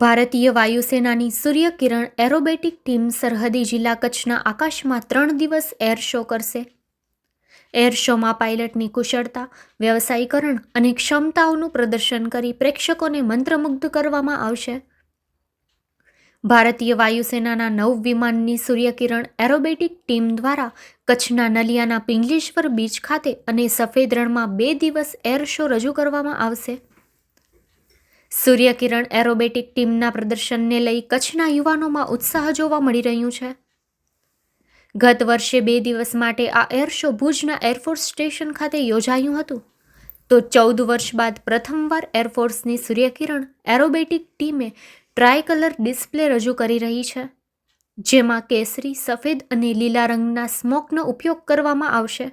ભારતીય વાયુસેનાની સૂર્યકિરણ aerobatic team સરહદી જિલ્લા કચ્છના આકાશમાં ત્રણ દિવસ એર શો કરશે. એર શોમાં પાયલટની કુશળતા, વ્યવસાયીકરણ અને ક્ષમતાઓનું પ્રદર્શન કરી પ્રેક્ષકોને મંત્રમુગ્ધ કરવામાં આવશે. ભારતીય વાયુસેનાના નવ વિમાનની સૂર્યકિરણ એરોબેટિક ટીમ દ્વારા કચ્છના નલિયાના પિંગલેશ્વર બીચ ખાતે અને સફેદ રણમાં બે દિવસ એર શો રજૂ કરવામાં આવશે. સૂર્યકિરણ એરોબેટિક ટીમના પ્રદર્શનને લઈ કચ્છના યુવાનોમાં ઉત્સાહ જોવા મળી રહ્યું છે. ગત વર્ષે બે દિવસ માટે આ એર શો ભુજના એરફોર્સ સ્ટેશન ખાતે યોજાયું હતું. તો ચૌદ વર્ષ બાદ પ્રથમવાર એરફોર્સની સૂર્યકિરણ એરોબેટિક ટીમે ટ્રાય કલર ડિસ્પ્લે રજૂ કરી રહી છે, જેમાં કેસરી, સફેદ અને લીલા રંગના સ્મોકનો ઉપયોગ કરવામાં આવશે.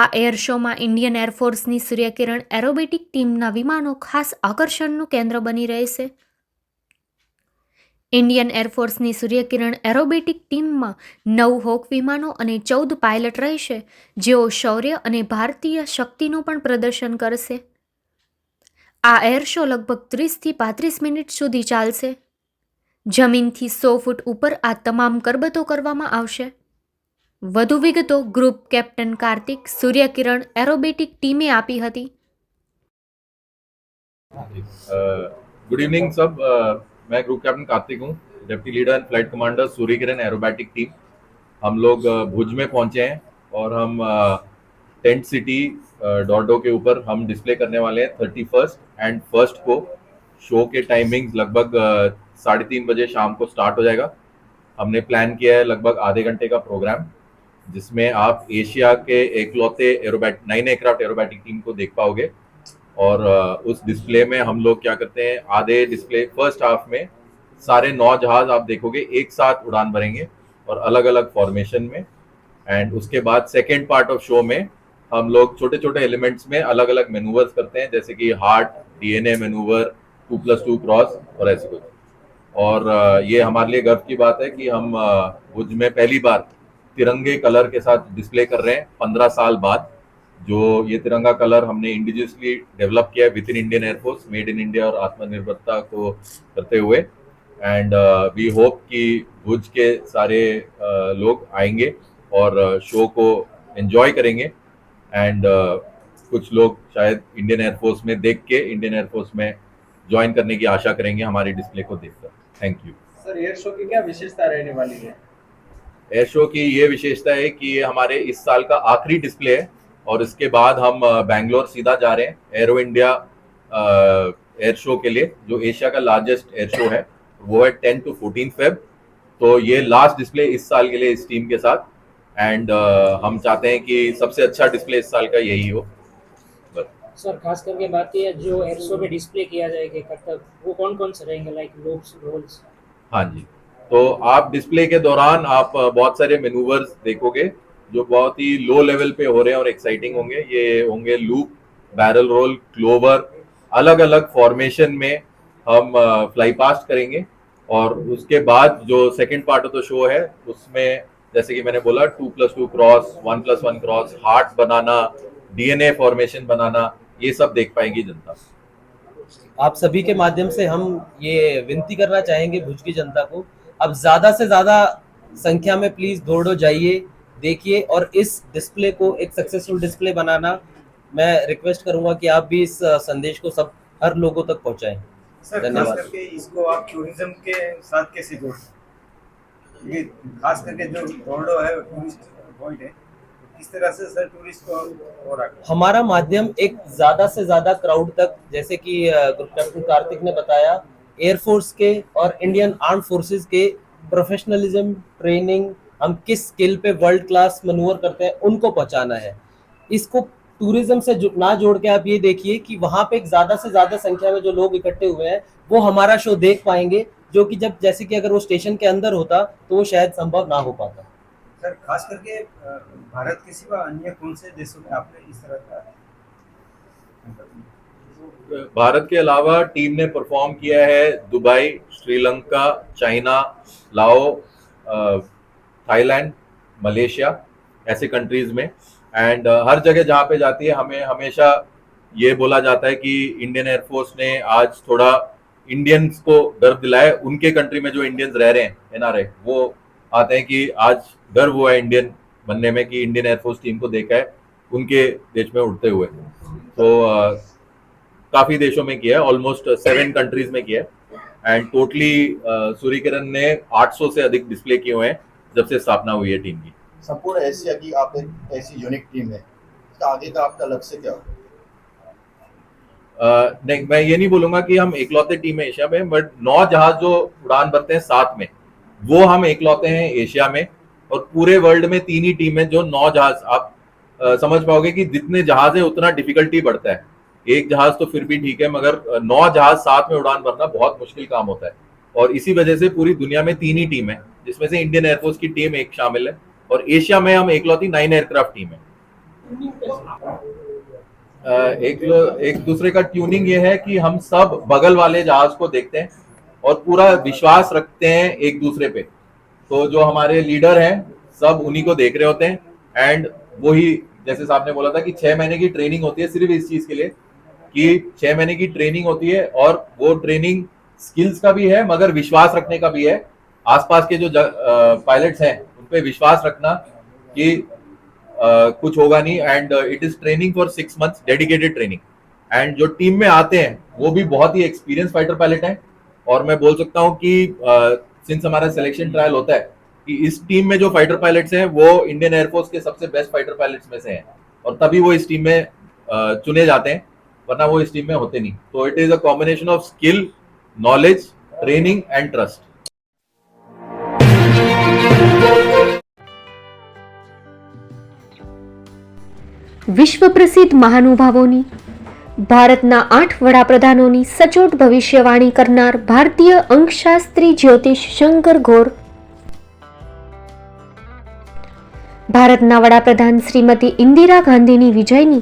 આ એર શોમાં ઇન્ડિયન એરફોર્સની સૂર્યકિરણ એરોબેટિક ટીમના વિમાનો ખાસ આકર્ષણનું કેન્દ્ર બની રહેશે. ઇન્ડિયન એરફોર્સની સૂર્યકિરણ એરોબેટિક ટીમમાં નવ હોક વિમાનો અને ચૌદ પાયલટ રહેશે, જેઓ શૌર્ય અને ભારતીય શક્તિનું પણ પ્રદર્શન કરશે. આ એર શો લગભગ ત્રીસથી પાંત્રીસ મિનિટ સુધી ચાલશે. જમીનથી સો ફૂટ ઉપર આ તમામ કરબતો કરવામાં આવશે. વધુ વિગતો group captain Kartik Suryakiran aerobatic ટીમે આપી હતી गुड इवनिंग सब अ, मैं ग्रुप कैप्टन कार्तिक हूँ deputy leader and flight commander Surya Kiran aerobatic team हम लोग अ, भुज में पहुंचे हैं और हम टेंट सिटी डॉडो के ऊपर हम डिस्प्ले करने वाले हैं थर्टी फर्स्ट एंड फर्स्ट को शो के टाइमिंग्स लगभग अ, साढ़े तीन बजे शाम को स्टार्ट हो जाएगा हमने प्लान किया है लगभग आधे घंटे का प्रोग्राम जिसमें आप एशिया के एकलौते aerobat nine aircraft aerobatic team को देख पाओगे। और उस डिस्प्ले में हम लोग क्या करते हैं, आधे डिस्प्ले फ़र्स्ट हाफ़ में सारे नौ जहाज़ आप देखोगे, एक साथ उड़ान भरेंगे और अलग अलग फॉर्मेशन में। एंड उसके बाद सेकेंड पार्ट ऑफ़ शो में हम लोग छोटे छोटे एलिमेंट्स में अलग अलग मेनूवर्स करते हैं, जैसे कि heart DNA manoeuvre two plus two cross और ऐसे कुछ। और ये हमारे लिए गर्व की बात है कि हम भुज में पहली बार तिरंगे कलर के साथ डिस्प्ले कर रहे हैं पंद्रह साल बाद जो ये तिरंगा कलर हमने इंडिजियसली डेवलप किया है within Indian air force made in India और आत्मनिर्भरता को करते हुए। एंड वी होप कि भुज के सारे uh, लोग आएँगे और शो को एंजॉय करेंगे। एंड uh, कुछ लोग शायद इंडियन एयरफोर्स में देख के इंडियन एयरफोर्स में ज्वाइन करने की आशा करेंगे हमारी डिस्प्ले को देखकर। Thank you sir air show की क्या विशेषता रहने वाली है? एयर शो की ये विशेषता है कि ये हमारे इस साल का आखिरी डिस्प्ले है और इसके बाद हम बैंगलोर सीधा जा रहे हैं एरो इंडिया एयर शो के लिए जो एशिया का लार्जेस्ट एयर शो है वो है टेन टू फोर्टीन फेब। तो ये लास्ट डिस्प्ले इस साल के लिए इस टीम के साथ। एंड uh, हम चाहते हैं कि सबसे अच्छा डिस्प्ले इस साल का यही हो। सर खास करके बात की है जो एयरशो में डिस्प्ले किया जाएगा कर्तव्य वो कौन कौन से रहेंगे लाइक लोब्स रोल्स हाँ जी। तो आप डिस्प्ले के दौरान आप बहुत सारे मेनूवर्स देखोगे, जो बहुत ही लो लेवल पे हो रहे हैं और एक्साइटिंग होंगे। ये होंगे लूप बैरल रोल क्लोवर अलग अलग फॉर्मेशन में हम फ्लाई पास्ट करेंगे। और उसके बाद जो second part of the show है, उसमें जैसे कि मैंने बोला two plus two cross one plus one cross heart बनाना डीएनए फॉर्मेशन बनाना, ये सब देख पाएगी जनता। आप सभी के माध्यम से हम ये विनती करना चाहेंगे भुज की जनता को अब ज़्यादा से ज़्यादा संख्या में प्लीज़ दौड़ो जाइए देखिए और इस डिस्प्ले को एक सक्सेसफुल डिस्प्ले बनाना मैं रिक्वेस्ट करूँगा कि आप भी इस संदेश को सब हर लोगों तक पहुंचाएँ सर धन्यवाद। इसको आप टूरिज़्म के साथ कैसे? ये खास करके जो है टूरिस्ट पॉइंट है किस तरह से सर टूरिस्ट को हमारा माध्यम एक ज़्यादा से ज़्यादा क्राउड तक जैसे कि ग्रुप कैप्टन कार्तिक ने बताया एयरफोर्स के और इंडियन आर्म फोर्सेस के प्रोफेशनलिज्म ट्रेनिंग हम किस स्किल पे वर्ल्ड क्लास मनूवर करते हैं, उनको पहुंचाना है। इसको टूरिज़्म से जो- ना जोड़ के आप ये देखिए कि वहाँ पे ज़्यादा से ज़्यादा संख्या में जो लोग इकट्ठे हुए हैं, वो हमारा शो देख पाएँगे, जो कि जब, जैसे कि अगर वो स्टेशन के अंदर होता तो वो शायद संभव ना हो पाता। सर, खास करके भारत के सिवा अन्य कौन से देशों में आपने इस तरह का भारत के अलावा टीम ने परफॉर्म किया है Dubai, Sri Lanka, China, Lao Thailand, Malaysia, ऐसे कंट्रीज़ में। एंड हर जगह जहाँ पे जाती है, हमें हमेशा ये बोला जाता है कि इंडियन एयरफोर्स ने आज थोड़ा इंडियंस को गर्व दिलाए उनके कंट्री में जो इंडियंस रह रहे हैं एनआरआई वो आते हैं कि आज गर्व हुआ है इंडियन बनने में कि इंडियन एयरफोर्स टीम को देखा है, उनके देश में उड़ते हुए। तो काफ़ी देशों में किया है ऑलमोस्ट सेवन कंट्रीज़ में किया है। एंड टोटली सूर्य किरण ने 800 से अधिक डिस्प्ले किए हुए हैं जब से स्थापना हुई है टीम की। संपूर्ण एशिया की आप एक ऐसी यूनिक टीम है। इसका आगे का आपका लक्ष्य क्या होगा? अ, नहीं मैं ये नहीं बोलूँगा कि हम एकलौते टीम है एशिया में बट नौ जहाज़ जो उड़ान भरते हैं साथ में वो हम एकलौते हैं एशिया में। और पूरे वर्ल्ड में तीन ही टीम है जो नौ जहाज़। आप अ, समझ पाओगे कि जितने जहाज़ है उतना डिफिकल्टी बढ़ता है। एक जहाज़ तो फिर भी ठीक है, मगर नौ जहाज़ साथ में उड़ान भरना बहुत मुश्किल काम होता है। और इसी वजह से पूरी दुनिया में तीन ही टीम है, जिसमें से इंडियन एयरफोर्स की टीम एक शामिल है और एशिया में हम एकलौती नाइन एयरक्राफ्ट टीम है। एक एक दूसरे का ट्यूनिंग ये है कि हम सब बगल वाले जहाज़ को देखते हैं और पूरा विश्वास रखते हैं एक दूसरे पे। तो जो हमारे लीडर हैं, सब उन्हीं को देख रहे होते हैं, एंड वही, जैसे साहब ने बोला था कि छह महीने की ट्रेनिंग होती है सिर्फ़ इस चीज़ के लिए कि छह महीने की ट्रेनिंग होती है और वो ट्रेनिंग स्किल्स का भी है, मगर विश्वास रखने का भी है। आसपास के जो पायलट्स हैं, उन पर विश्वास रखना कि कुछ होगा नहीं and it is training for six months dedicated training and जो टीम में आते हैं, वो भी बहुत ही एक्सपीरियंस फाइटर पायलट हैं और मैं बोल सकता हूँ कि सिंस हमारा सिलेक्शन ट्रायल होता है, कि इस टीम में जो फाइटर पायलट्स हैं, वो इंडियन एयरफोर्स के सबसे बेस्ट फाइटर पायलट्स में से हैं और तभी वो इस टीम में चुने जाते हैं। वरना वो इस टीम में होते नहीं तो it is a combination of skill knowledge training and trust વિશ્વ પ્રસિદ્ધ મહાનુભાવોની ભારતના આઠ વડાપ્રધાનોની સચોટ ભવિષ્યવાણી કરનાર ભારતીય અંકશાસ્ત્રી જ્યોતિષ શંકર ઘોર ભારતના વડાપ્રધાન શ્રીમતી ઇન્દિરા ગાંધીની વિજયની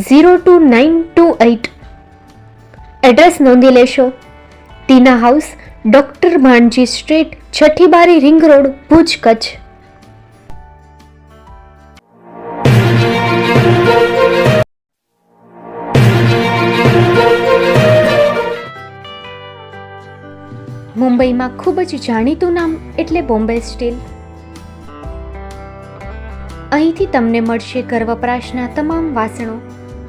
zero two nine two eight. Address નોંધી લેશો. Tina house, doctor Bhanji street છઠ્ઠી બારી રિંગ રોડ, ભુજ, કચ્છ. મુંબઈમાં ખૂબ જ જાણીતું નામ એટલે બોમ્બે સ્ટીલ. અહીંથી તમને મળશે ઘર વપરાશના તમામ વાસણો.